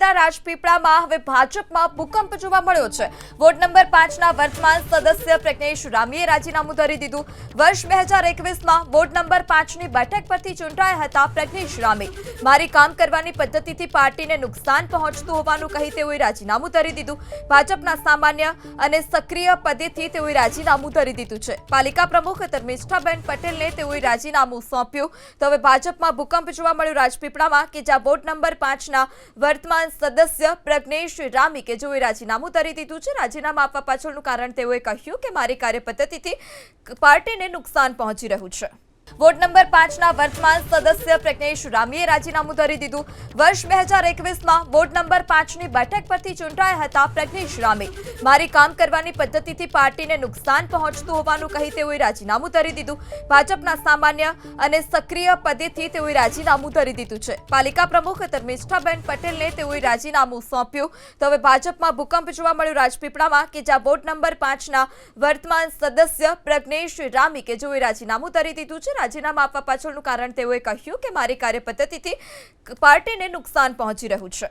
હતા રાજપીપળામાં હવે ભાજપમાં ભૂકંપ જોવા મળ્યો છે. વોર્ડ નંબર પાંચના વર્તમાન સદસ્ય પ્રજ્ઞેશ રામીએ રાજીનામું ધરી દીધું. વર્ષ બે હજાર એકવીસમાં વોર્ડ નંબર પાંચની બેઠક પરથી ચૂંટાયા હતા પ્રજ્ઞેશ રામી. મારી કામ કરવાની પદ્ધતિથી પાર્ટીને નુકસાન પહોંચતું હોવાનું કહી તેઓએ રાજીનામું ધરી દીધું. ભાજપના સામાન્ય અને સક્રિય પદેથી તેઓએ રાજીનામું ધરી દીધું છે. પાલિકા પ્રમુખ ધર્મિષ્ઠાબેન પટેલને તેઓએ રાજીનામું સોંપ્યું. તો હવે ભાજપમાં ભૂકંપ જોવા મળ્યો રાજપીપળામાં કે જ્યાં વોર્ડ નંબર પાંચના વર્તમાન સદસ્ય પ્રજ્ઞેશ રામી કે જેઓએ રાજીનામું તરી દીધું છે. રાજીનામું આપવા પાછળનું કારણ તેઓએ કહ્યું કે મારી કાર્યપદ્ધતિથી પાર્ટીને નુકસાન પહોંચી રહ્યું છે. વોર્ડ નંબર પાંચના વર્તમાન સદસ્ય પ્રજ્ઞેશ રામીએ રાજીનામું ધરી દીધું. વર્ષ બે હજાર એકવીસમાં વોર્ડ નંબર પાંચની બેઠક પરથી ચૂંટાયા હતા પ્રજ્ઞેશ રામી. મારી કામ કરવાની પદ્ધતિથી પાર્ટીને નુકસાન પહોંચતું હોવાનું કહી તેઓએ રાજીનામું ધરી દીધું. ભાજપના સામાન્ય અને સક્રિય પદેથી તેઓએ રાજીનામું ધરી દીધું છે. પાલિકા પ્રમુખ ધર્મિષ્ઠાબેન પટેલને તેઓએ રાજીનામું સોંપ્યું. તો હવે ભાજપમાં ભૂકંપ જોવા મળ્યો રાજપીપળામાં કે જ્યાં વોર્ડ નંબર પાંચના વર્તમાન સદસ્ય પ્રજ્ઞેશ રામી કે જેઓએ રાજીનામું ધરી દીધું છે રાજીનામું આપવા પાછળનું કારણ તેઓએ કહ્યું કે મારી કાર્યપદ્ધતિથી પાર્ટીને નુકસાન પહોંચી રહ્યું છે.